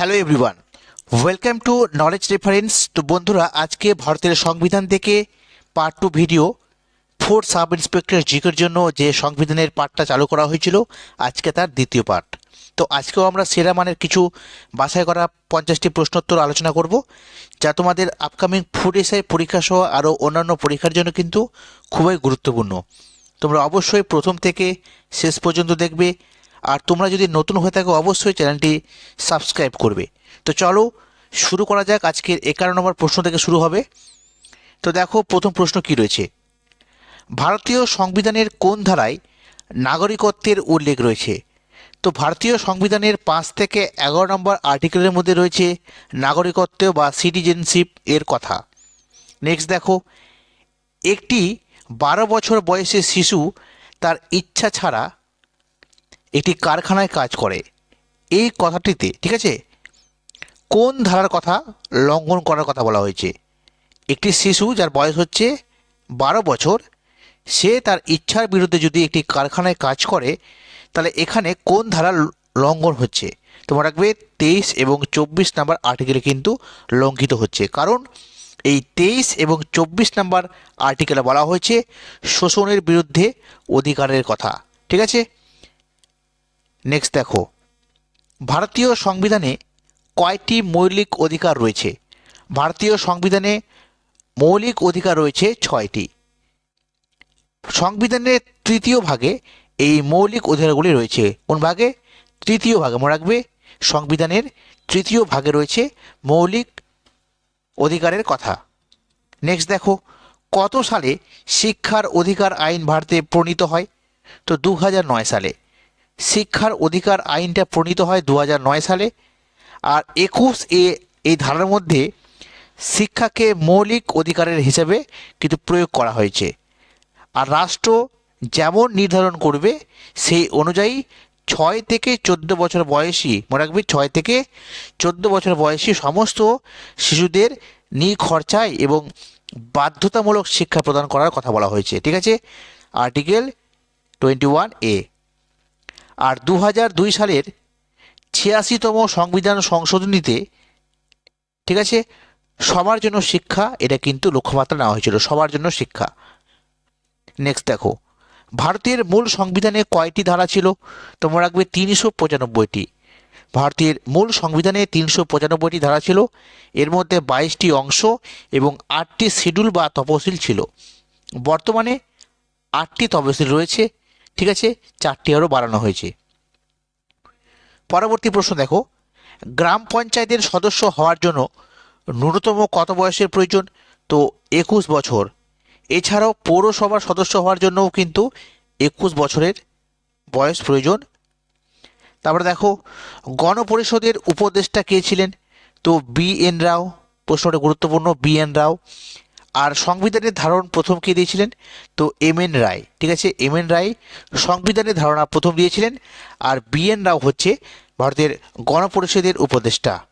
Hello everyone welcome to knowledge reference তো বন্ধুরা, আজকে ভারতের সংবিধান থেকে part two video for sub inspector জিকের জন্য যে সংবিধানের পার্টটা চালু করা হয়েছিল, আজকে তার দ্বিতীয় পার্ট তো আজকেও আমরা সেরা মানের কিছু বাছাই করা পঞ্চাশটি প্রশ্নোত্তর আলোচনা করব, যা তোমাদের আপকামিং ফুড এসআই পরীক্ষা সহ আরও অন্যান্য পরীক্ষার জন্য কিন্তু খুবই গুরুত্বপূর্ণ। তোমরা অবশ্যই প্রথম থেকে শেষ পর্যন্ত দেখবে আর তোমরা যদি নতুন হয়ে থাকো, অবশ্যই চ্যানেলটি সাবস্ক্রাইব করবে। তো চলো, শুরু করা যাক। আজকের এগারো নম্বর প্রশ্ন থেকে শুরু হবে। তো দেখো, প্রথম প্রশ্ন কি রয়েছে? ভারতীয় সংবিধানের কোন ধারায় নাগরিকত্বের উল্লেখ রয়েছে? তো ভারতীয় সংবিধানের পাঁচ থেকে এগারো নম্বর আর্টিকেলের মধ্যে রয়েছে নাগরিকত্ব বা সিটিজেনশিপ এর কথা। নেক্সট দেখো, একটি বারো বছর বয়সের শিশু তার ইচ্ছা ছাড়া একটি কারখানায় কাজ করে। এই কথাটিতে, ঠিক আছে? কোন ধারার কথা লঙ্ঘন করার কথা বলা হয়েছে? একটি শিশু যার বয়স হচ্ছে বারো বছর, সে তার ইচ্ছার বিরুদ্ধে যদি একটি কারখানায় কাজ করে, তাহলে এখানে কোন ধারা লঙ্ঘন হচ্ছে? তোমার রাখবে তেইশ এবং চব্বিশ নাম্বার আর্টিকেলে কিন্তু লঙ্ঘিত হচ্ছে। কারণ এই তেইশ এবং চব্বিশ নাম্বার আর্টিকেলে বলা হয়েছে, শোষণের বিরুদ্ধে অধিকারের কথা। ঠিক আছে? নেক্সট দেখো। ভারতীয় সংবিধানে কয়টি মৌলিক অধিকার রয়েছে? ভারতীয় সংবিধানে মৌলিক অধিকার রয়েছে ছয়টি। সংবিধানের তৃতীয় ভাগে এই মৌলিক অধিকারগুলি রয়েছে। কোন ভাগে? তৃতীয় ভাগে। মনে রাখবে, সংবিধানের তৃতীয় ভাগে রয়েছে মৌলিক অধিকারের কথা। নেক্সট দেখো, কত সালে শিক্ষার অধিকার আইন ভারতে প্রণীত হয়? তো দু সালে। শিক্ষার অধিকার আইনটা প্রণীত হয় দু সালে। আর একুশ এ, এই ধারার মধ্যে শিক্ষাকে মৌলিক অধিকারের হিসেবে কিন্তু প্রয়োগ করা হয়েছে। আর রাষ্ট্র যেমন নির্ধারণ করবে, সেই অনুযায়ী ছয় থেকে চোদ্দ বছর বয়সী, মনে রাখবি, ছয় থেকে চোদ্দ বছর বয়সী সমস্ত শিশুদের নিখরচায় এবং বাধ্যতামূলক শিক্ষা প্রদান করার কথা বলা হয়েছে। ঠিক আছে? Article twenty one A. আর দু দুই সালের ছিয়াশিতম সংবিধান সংশোধনীতে, ঠিক আছে, সবার জন্য শিক্ষা, এটা কিন্তু লক্ষ্যমাত্রা নেওয়া হয়েছিল, সবার জন্য শিক্ষা। নেক্সট দেখো, ভারতের মূল সংবিধানে কয়টি ধারা ছিল? তোমরা রাখবে তিনশো পঁচানব্বইটি। ভারতের মূল সংবিধানে তিনশো পঁচানব্বইটি ধারা ছিল, এর মধ্যে বাইশটি অংশ এবং আটটি শিডিউল বা তপশিল ছিল। বর্তমানে আটটি তপশিল রয়েছে ঠিক আছে? চারটি আরও বাড়ানো হয়েছে। পরবর্তী প্রশ্ন দেখো। গ্রাম পঞ্চায়েতের সদস্য হওয়ার জন্য ন্যূনতম কত বয়সের প্রয়োজন? তো একুশ বছর। এছাড়াও পৌরসভার সদস্য হওয়ার জন্যও কিন্তু একুশ বছরের বয়স প্রয়োজন। তারপরে দেখো, গণপরিষদের উপদেষ্টা কে ছিলেন? তো বি এন রাও, প্রশ্নটা গুরুত্বপূর্ণ, বি এন রাও। আর সংবিধানের ধারণ প্রথম কে দিয়েছিলেন? তো এম এন রায়, ঠিক আছে? এম এন রায় সংবিধানের ধারণা প্রথম দিয়েছিলেন, আর বি এন রাও হচ্ছে ভারতের গণপরিষদের উপদেষ্টা।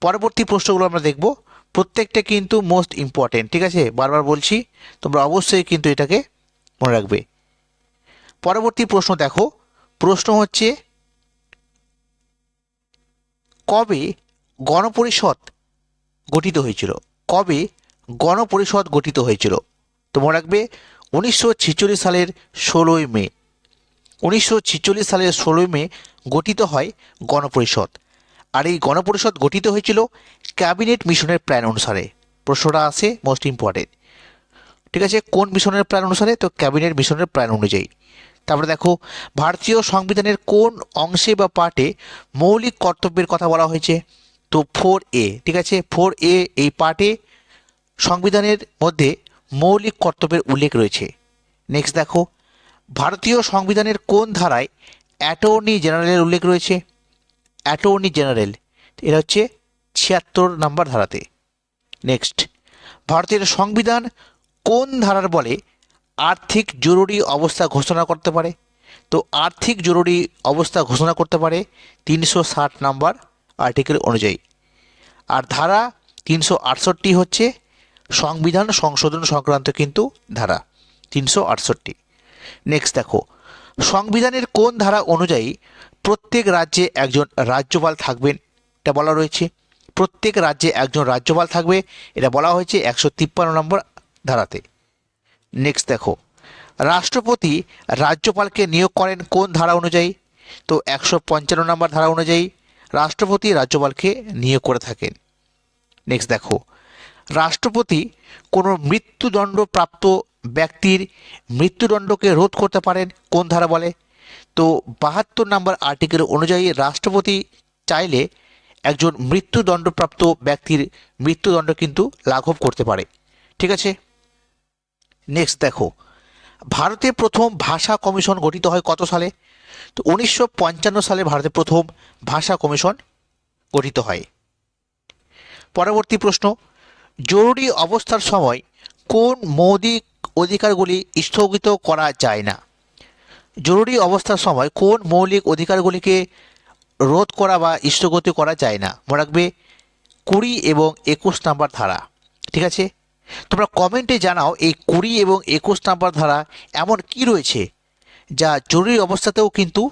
পরবর্তী প্রশ্নগুলো আমরা দেখব। প্রত্যেকটা কিন্তু মোস্ট ইম্পর্টেন্ট ঠিক আছে? বারবার বলছি, তোমরা অবশ্যই কিন্তু এটাকে মনে রাখবে। পরবর্তী প্রশ্ন দেখো। প্রশ্ন হচ্ছে, কবে গণপরিষদ গঠিত হয়েছিল? কবে গণপরিষদ গঠিত হয়েছিল? তো মনে রাখবে, উনিশশো ছেচল্লিশ সালের ষোলোই মে। উনিশশো ছেচল্লিশ সালের ষোলোই মে গঠিত হয় গণপরিষদ। আর এই গণপরিষদ গঠিত হয়েছিল ক্যাবিনেট মিশনের প্ল্যান অনুসারে। প্রশ্নটা আসে মোস্ট ইম্পর্টেন্ট ঠিক আছে, কোন মিশনের প্ল্যান অনুসারে? তো ক্যাবিনেট মিশনের প্ল্যান অনুযায়ী। তারপরে দেখো, ভারতীয় সংবিধানের কোন অংশে বা পার্টে মৌলিক কর্তব্যের কথা বলা হয়েছে? তো ফোর এ ঠিক আছে? ফোর এ এই পার্টে সংবিধানের মধ্যে মৌলিক কর্তব্যের উল্লেখ রয়েছে। নেক্সট দেখো, ভারতীয় সংবিধানের কোন ধারায় অ্যাটর্নি জেনারেলের উল্লেখ রয়েছে? অ্যাটর্নি জেনারেল এটা হচ্ছে ছিয়াত্তর নাম্বার ধারাতে। নেক্সট ভারতের সংবিধান কোন ধারার বলে আর্থিক জরুরি অবস্থা ঘোষণা করতে পারে? তো আর্থিক জরুরি অবস্থা ঘোষণা করতে পারে তিনশো ষাট নাম্বার আর্টিকেল অনুযায়ী। আর ধারা তিনশো আটষট্টি হচ্ছে সংবিধান সংশোধন সংক্রান্ত কিন্তু ধারা তিনশো আটষট্টি। নেক্সট দেখো, সংবিধানের কোন ধারা অনুযায়ী প্রত্যেক রাজ্যে একজন রাজ্যপাল থাকবেন এটা বলা রয়েছে। প্রত্যেক রাজ্যে একজন রাজ্যপাল থাকবে এটা বলা হয়েছে একশো তিপ্পান্ন নম্বর ধারাতে। নেক্সট দেখো, রাষ্ট্রপতি রাজ্যপালকে নিয়োগ করেন কোন ধারা অনুযায়ী? তো একশো পঞ্চান্ন নম্বর ধারা অনুযায়ী রাষ্ট্রপতি রাজ্যপালকে নিয়োগ করে থাকেন। নেক্সট দেখো। রাষ্ট্রপতি কোনো মৃত্যুদণ্ডপ্রাপ্ত ব্যক্তির মৃত্যুদণ্ডকে রোধ করতে পারেন কোন ধারা বলে? তো বাহাত্তর নম্বর আর্টিকেল অনুযায়ী রাষ্ট্রপতি চাইলে একজন মৃত্যুদণ্ডপ্রাপ্ত ব্যক্তির মৃত্যুদণ্ড কিন্তু লাঘব করতে পারে। ঠিক আছে? নেক্সট দেখো। ভারতে প্রথম ভাষা কমিশন গঠিত হয় কত সালে? তো উনিশশো পঞ্চান্ন সালে ভারতে প্রথম ভাষা কমিশন গঠিত হয়। পরবর্তী প্রশ্ন, জরুরি অবস্থার সময় কোন মৌলিক অধিকারগুলি স্থগিত করা যায় না? জরুরি অবস্থার সময় কোন মৌলিক অধিকারগুলিকে রোধ করা বা স্থগিত করা যায় না? মনে রাখবে, কুড়ি এবং একুশ নাম্বার ধারা। ঠিক আছে? তোমরা কমেন্টে জানাও এই কুড়ি এবং একুশ নাম্বার ধারা এমন কি রয়েছে? যা জরুরি অবস্থাতেও কিন্তু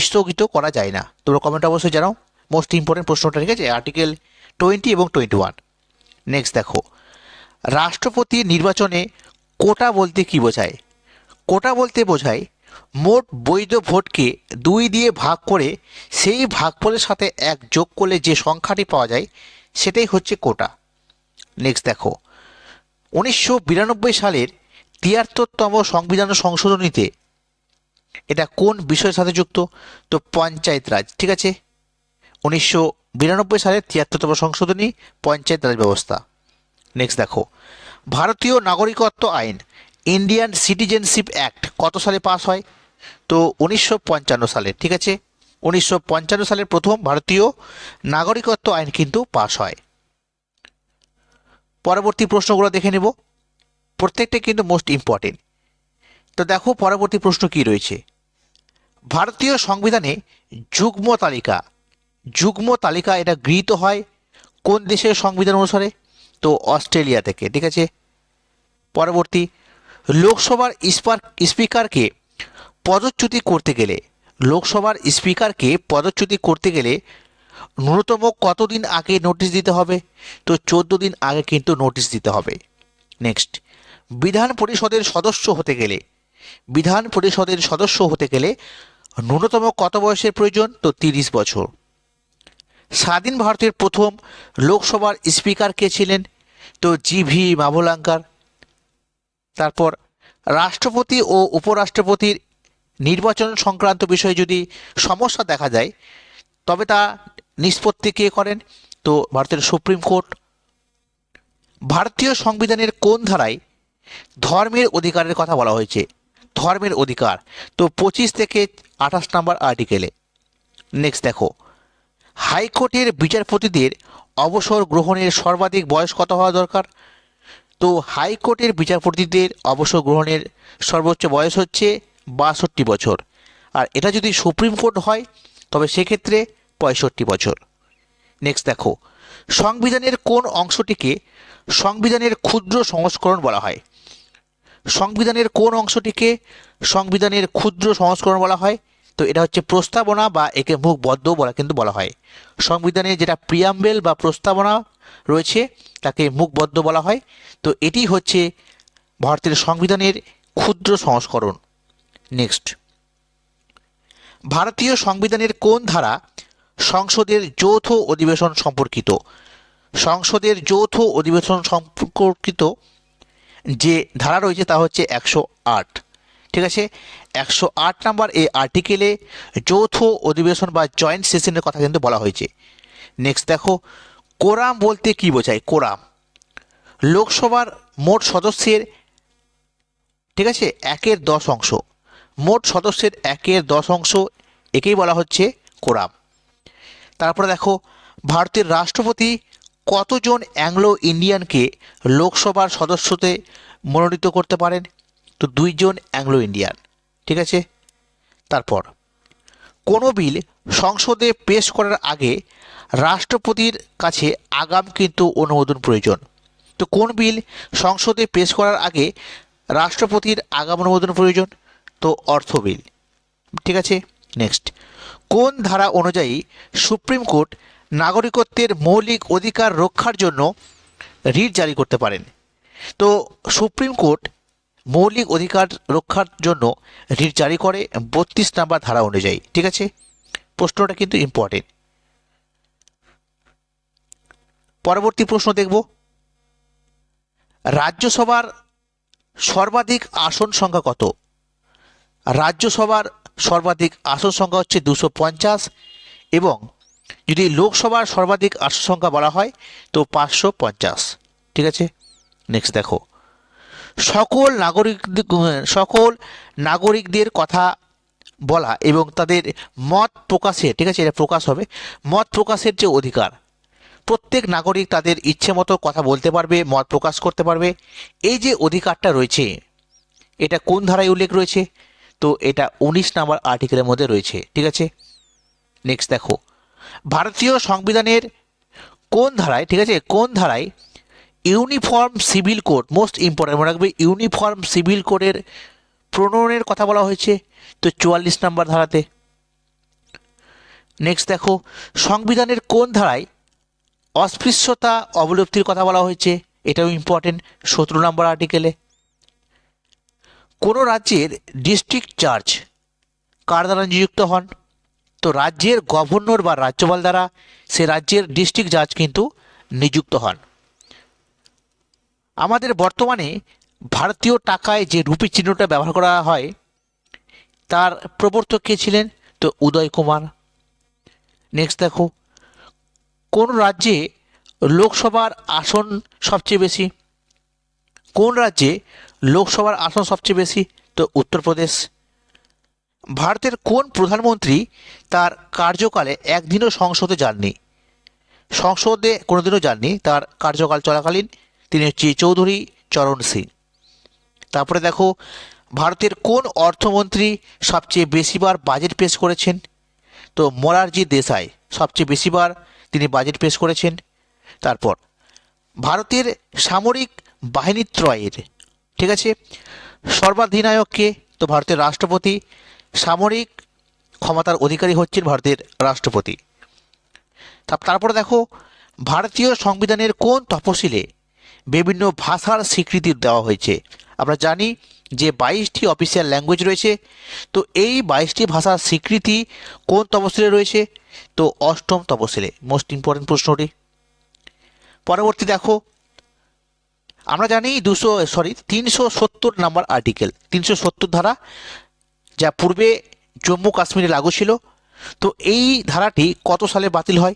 স্থগিত করা যায় না। তোমরা কমেন্ট অবশ্যই জানাও। মোস্ট ইম্পর্টেন্ট প্রশ্নটা ঠিক আছে আর্টিকেল টোয়েন্টি এবং টোয়েন্টি ওয়ান নেক্সট দেখো। রাষ্ট্রপতি নির্বাচনে কোটা বলতে কি বোঝায়? কোটা বলতে বোঝায় মোট বৈধ ভোটকে দুই দিয়ে ভাগ করে সেই ভাগফলের সাথে এক যোগ করলে যে সংখ্যাটি পাওয়া যায় সেটাই হচ্ছে কোটা। নেক্সট দেখো। উনিশশো বিরানব্বই সালের তিয়াত্তরতম সংবিধান সংশোধনীতে এটা কোন বিষয়ের সাথে যুক্ত? তো পঞ্চায়েত রাজ, ঠিক আছে? উনিশশো বিরানব্বই সালের তিয়াত্তরতম সংশোধনী, পঞ্চায়েত রাজ ব্যবস্থা। নেক্সট দেখো। ভারতীয় নাগরিকত্ব আইন, ইন্ডিয়ান সিটিজেনশিপ অ্যাক্ট কত সালে পাস হয়? তো উনিশশো পঞ্চান্ন সালে, ঠিক আছে? উনিশশো পঞ্চান্ন সালের প্রথম ভারতীয় নাগরিকত্ব আইন কিন্তু পাস হয়। পরবর্তী প্রশ্নগুলো দেখে নেব। প্রত্যেকটা কিন্তু মোস্ট ইম্পর্টেন্ট তো দেখো পরবর্তী প্রশ্ন কি রয়েছে? ভারতীয় সংবিধানে যুগ্ম তালিকা যুগ্ম তালিকা এটা গৃহীত হয় কোন দেশের সংবিধান অনুসারে? তো অস্ট্রেলিয়া থেকে, ঠিক আছে? পরবর্তী, লোকসভার স্পিকারকে পদচ্যুতি করতে গেলে, লোকসভার স্পিকারকে পদচ্যুতি করতে গেলে ন্যূনতম কতদিন আগে নোটিশ দিতে হবে? তো চোদ্দ দিন আগে কিন্তু নোটিশ দিতে হবে। নেক্সট বিধান পরিষদের সদস্য হতে গেলে, বিধান পরিষদের সদস্য হতে গেলে ন্যূনতম কত বয়সের প্রয়োজন? তো তিরিশ বছর। স্বাধীন ভারতের প্রথম লোকসভার স্পিকার কে ছিলেন? তো জি ভি মাভলাঙ্কার। তারপর রাষ্ট্রপতি ও উপরাষ্ট্রপতির নির্বাচন সংক্রান্ত বিষয়ে যদি সমস্যা দেখা যায়, তবে তা নিষ্পত্তি কে করেন? তো ভারতের সুপ্রিম কোর্ট। ভারতীয় সংবিধানের কোন ধারায় ধর্মের অধিকারের কথা বলা হয়েছে। ধর্মের অধিকার। তো পঁচিশ থেকে আঠাশ নম্বর আর্টিকেলে নেক্সট দেখো। হাইকোর্টের বিচারপতিদের অবসর গ্রহণের সর্বাধিক বয়স কত হওয়া দরকার? তো হাইকোর্টের বিচারপতিদের অবসর গ্রহণের সর্বোচ্চ বয়স হচ্ছে বাষট্টি বছর। আর এটা যদি সুপ্রিম কোর্ট হয়, তবে সেক্ষেত্রে পঁয়ষট্টি বছর। নেক্সট দেখো। সংবিধানের কোন অংশটিকে সংবিধানের ক্ষুদ্র সংস্করণ বলা হয়? সংবিধানের কোন অংশটিকে সংবিধানের ক্ষুদ্র সংস্করণ বলা হয়? তো এটা হচ্ছে প্রস্তাবনা বা একে মুখবদ্ধ বলা কিন্তু বলা হয়। সংবিধানে যেটা প্রিয়াম্বেল বা প্রস্তাবনা রয়েছে, তাকে মুখবদ্ধ বলা হয়। তো এটি হচ্ছে ভারতের সংবিধানের ক্ষুদ্র সংস্করণ। নেক্সট ভারতীয় সংবিধানের কোন ধারা সংসদের যৌথ অধিবেশন সম্পর্কিত? সংসদের যৌথ অধিবেশন সম্পর্কিত যে ধারা রয়েছে তা হচ্ছে একশো আট। ঠিক আছে? একশো আট নাম্বার এই আর্টিকেলে যৌথ অধিবেশন বা জয়েন্ট সেশনের কথা কিন্তু বলা হয়েছে। নেক্সট দেখো কোরাম বলতে কি বোঝায়? কোরাম লোকসভার মোট সদস্যের, ঠিক আছে? একের দশ অংশ। মোট সদস্যের একের দশ অংশ, একেই বলা হচ্ছে কোরাম তারপরে দেখো, ভারতের রাষ্ট্রপতি কতজন অ্যাংলো ইন্ডিয়ানকে লোকসভার সদস্যতে মনোনীত করতে পারেন? তো দুইজন অ্যাংলো ইন্ডিয়ান, ঠিক আছে? তারপর, কোনো বিল সংসদে পেশ করার আগে রাষ্ট্রপতির কাছে আগাম কিন্তু অনুমোদন প্রয়োজন। তো কোন বিল সংসদে পেশ করার আগে রাষ্ট্রপতির আগাম অনুমোদন প্রয়োজন? তো অর্থ বিল, ঠিক আছে? নেক্সট, কোন ধারা অনুযায়ী সুপ্রিম কোর্ট নাগরিকত্বের মৌলিক অধিকার রক্ষার জন্য রিট জারি করতে পারেন। তো সুপ্রিম কোর্ট মৌলিক অধিকার রক্ষার জন্য রিট জারি করে বত্রিশ নাম্বার ধারা অনুযায়ী, ঠিক আছে? প্রশ্নটা কিন্তু ইম্পর্টেন্ট পরবর্তী প্রশ্ন দেখব। রাজ্যসভার সর্বাধিক আসন সংখ্যা কত? রাজ্যসভার সর্বাধিক আসন সংখ্যা হচ্ছে দুশো পঞ্চাশ এবং যদি লোকসভার সর্বাধিক আসন সংখ্যা বলা হয়, তো পাঁচশো পঞ্চাশ। ঠিক আছে? নেক্সট দেখো। সকল নাগরিক, সকল নাগরিকদের কথা বলা এবং তাদের মত প্রকাশের, ঠিক আছে? এটা প্রকাশ হবে। মত প্রকাশের যে অধিকার, প্রত্যেক নাগরিক তাদের ইচ্ছে মতো কথা বলতে পারবে, মত প্রকাশ করতে পারবে। এই যে অধিকারটা রয়েছে, এটা কোন ধারায় উল্লেখ রয়েছে? তো এটা উনিশ নাম্বার আর্টিকেলের মধ্যে রয়েছে। ঠিক আছে? নেক্সট দেখো। ভারতীয় সংবিধানের কোন ধারায়, ঠিক আছে, কোন ধারায় uniform civil code most important মনে রাখবে, ইউনিফর্ম সিভিল কোডের প্রণয়নের কথা বলা হয়েছে, তো চুয়াল্লিশ নম্বর ধারাতে। নেক্সট দেখো, সংবিধানের কোন ধারায় অস্পৃশ্যতা অবলুপ্তির কথা বলা হয়েছে, এটাও ইম্পর্টেন্ট সতেরো নম্বর আর্টিকেলে কোনো রাজ্যের ডিস্ট্রিক্ট চার্জ কার দ্বারা নিযুক্ত হন? তো রাজ্যের গভর্নর বা রাজ্যপাল দ্বারা সে রাজ্যের ডিস্ট্রিক্ট জাজ কিন্তু নিযুক্ত হন। আমাদের বর্তমানে ভারতীয় টাকায় যে রুপি চিহ্নটা ব্যবহার করা হয়, তার প্রবর্তক কে ছিলেন? তো উদয় কুমার। নেক্সট দেখো, কোন রাজ্যে লোকসভার আসন সবচেয়ে বেশি? কোন রাজ্যে লোকসভার আসন সবচেয়ে বেশি? তো উত্তরপ্রদেশ। ভারতের কোন প্রধানমন্ত্রী তার কার্যকালে একদিনও সংসদে যাননি? সংসদে কোনোদিনও যাননি, তার কার্যকাল চলাকালীন তিনি হচ্ছে চৌধুরী চরণ সিং। তারপরে দেখো, ভারতের কোন অর্থমন্ত্রী সবচেয়ে বেশিবার বাজেট পেশ করেছেন? তো মোরারজি দেশাই সবচেয়ে বেশিবার তিনি বাজেট পেশ করেছেন। তারপর, ভারতের সামরিক বাহিনীত্রয়ের ঠিক আছে? সর্বাধিনায়ককে তো ভারতের রাষ্ট্রপতি সামরিক ক্ষমতার অধিকারী হচ্ছেন ভারতের রাষ্ট্রপতি। তারপরে দেখো, ভারতীয় সংবিধানের কোন তফসিলে বিভিন্ন ভাষার স্বীকৃতি দেওয়া হয়েছে? আমরা জানি যে বাইশটি অফিসিয়াল ল্যাঙ্গুয়েজ রয়েছে। তো এই বাইশটি ভাষার স্বীকৃতি কোন তফসিলে রয়েছে? তো অষ্টম তফসিলে মোস্ট ইম্পর্টেন্ট প্রশ্নটি। পরবর্তী দেখো, আমরা জানি দুশো সরি তিনশো সত্তর নাম্বার আর্টিকেল তিনশো সত্তর ধারা যা পূর্বে জম্মু কাশ্মীরে লাগু ছিল। তো এই ধারাটি কত সালে বাতিল হয়?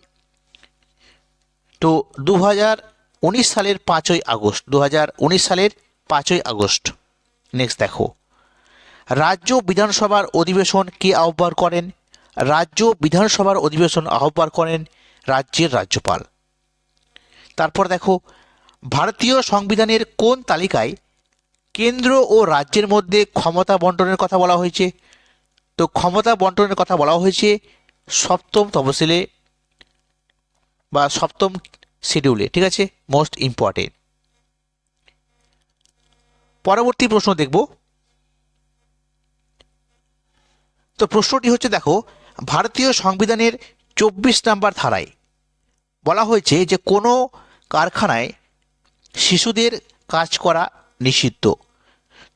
তো দু হাজার উনিশ সালের পাঁচই আগস্ট দু হাজার উনিশ সালের পাঁচই আগস্ট। নেক্সট দেখো। রাজ্য বিধানসভার অধিবেশন কে আহ্বান করেন? রাজ্য বিধানসভার অধিবেশন আহ্বান করেন রাজ্যের রাজ্যপাল। তারপর দেখো, ভারতীয় সংবিধানের কোন তালিকায় কেন্দ্র ও রাজ্যের মধ্যে ক্ষমতা বন্টনের কথা বলা হয়েছে। তো ক্ষমতা বন্টনের কথা বলা হয়েছে সপ্তম তফসিলে বা সপ্তম শিডিউলে, ঠিক আছে? মোস্ট ইম্পর্টেন্ট পরবর্তী প্রশ্ন দেখব। তো প্রশ্নটি হচ্ছে, দেখো, ভারতীয় সংবিধানের চব্বিশ নাম্বার ধারায় বলা হয়েছে যে কোনো কারখানায় শিশুদের কাজ করা নিষিদ্ধ।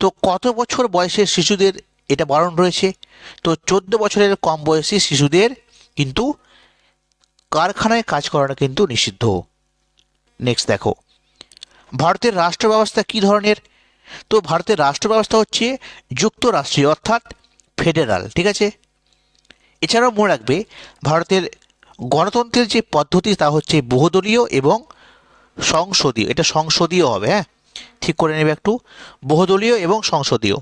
তো কত বছর বয়সের শিশুদের এটা বারণ রয়েছে? তো চোদ্দ বছরের কম বয়সী শিশুদের কিন্তু কারখানায় কাজ করাটা কিন্তু নিষিদ্ধ। নেক্সট দেখো। ভারতের রাষ্ট্র ব্যবস্থা কী ধরনের? তো ভারতের রাষ্ট্র ব্যবস্থা হচ্ছে যুক্তরাষ্ট্রীয় অর্থাৎ ফেডারাল, ঠিক আছে? এছাড়াও মনে রাখবে, ভারতের গণতন্ত্রের যে পদ্ধতি তা হচ্ছে বহুদলীয় এবং সংসদীয়। এটা সংসদীয় হবে হ্যাঁ? ঠিক করে নেবে একটু বহুদলীয় এবং সংসদীয়।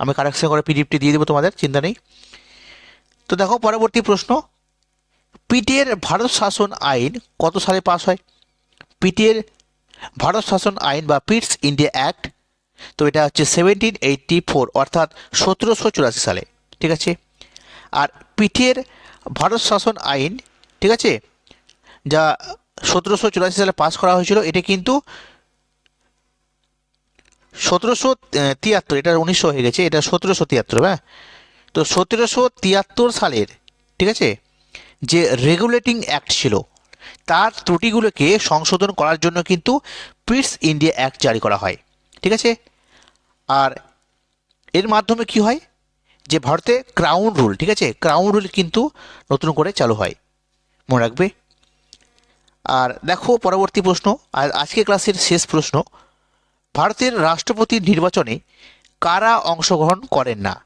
আমি কারেকশন করে পিডিএফটি দিয়ে দেবো তোমাদের, চিন্তা নেই। তো দেখো, পরবর্তী প্রশ্ন। পিটের ভারত শাসন আইন কত সালে পাস হয়? পিটের ভারত শাসন আইন বা পিটস ইন্ডিয়া অ্যাক্ট, তো এটা হচ্ছে সেভেন্টিন এইটটি ফোর অর্থাৎ সতেরোশো চুরাশি সালে, ঠিক আছে? আর পিঠের ভারত শাসন আইন, ঠিক আছে? যা সতেরোশো চুরাশি সালে পাস করা হয়েছিল, এটা কিন্তু সতেরোশো তিয়াত্তর, এটা উনিশশো হয়ে গেছে, এটা সতেরোশো তিয়াত্তর হ্যাঁ? তো সতেরোশো তিয়াত্তর সালের, ঠিক আছে, যে রেগুলেটিং অ্যাক্ট ছিল, তার ত্রুটিগুলোকে সংশোধন করার জন্য কিন্তু পিটস ইন্ডিয়া অ্যাক্ট জারি করা হয়, ঠিক আছে? আর এর মাধ্যমে কি হয়? যে ভারতে ক্রাউন রুল, ঠিক আছে, ক্রাউন রুল কিন্তু নতুন করে চালু হয়, মনে রাখবে? আর দেখো পরবর্তী প্রশ্ন, আর আজকে ক্লাসের শেষ প্রশ্ন ভারতের রাষ্ট্রপতি নির্বাচনে কারা অংশগ্রহণ করেন না?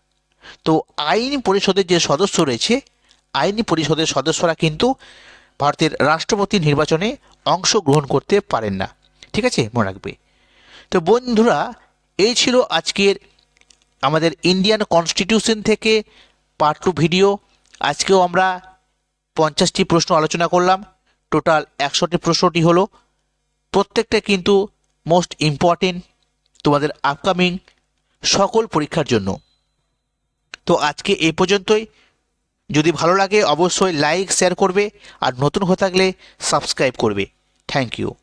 তো আইন পরিষদের যে সদস্য রয়েছে, আইনি পরিষদের সদস্যরা কিন্তু ভারতের রাষ্ট্রপতি নির্বাচনে অংশগ্রহণ করতে পারেন না। ঠিক আছে? মনে রাখবে। তো বন্ধুরা, এই ছিল আজকের আমাদের ইন্ডিয়ান কনস্টিটিউশন থেকে পার্ট টু ভিডিও আজকেও আমরা পঞ্চাশটি প্রশ্ন আলোচনা করলাম। টোটাল একশোটি প্রশ্নটি হলো, প্রত্যেকটা কিন্তু মোস্ট ইম্পর্টেন্ট তোমাদের আপকামিং সকল পরীক্ষার জন্য। তো আজকে এ পর্যন্তই। যদি ভালো লাগে অবশ্যই লাইক শেয়ার করবে। আর নতুন হয়ে থাকলে সাবস্ক্রাইব করবে। Thank you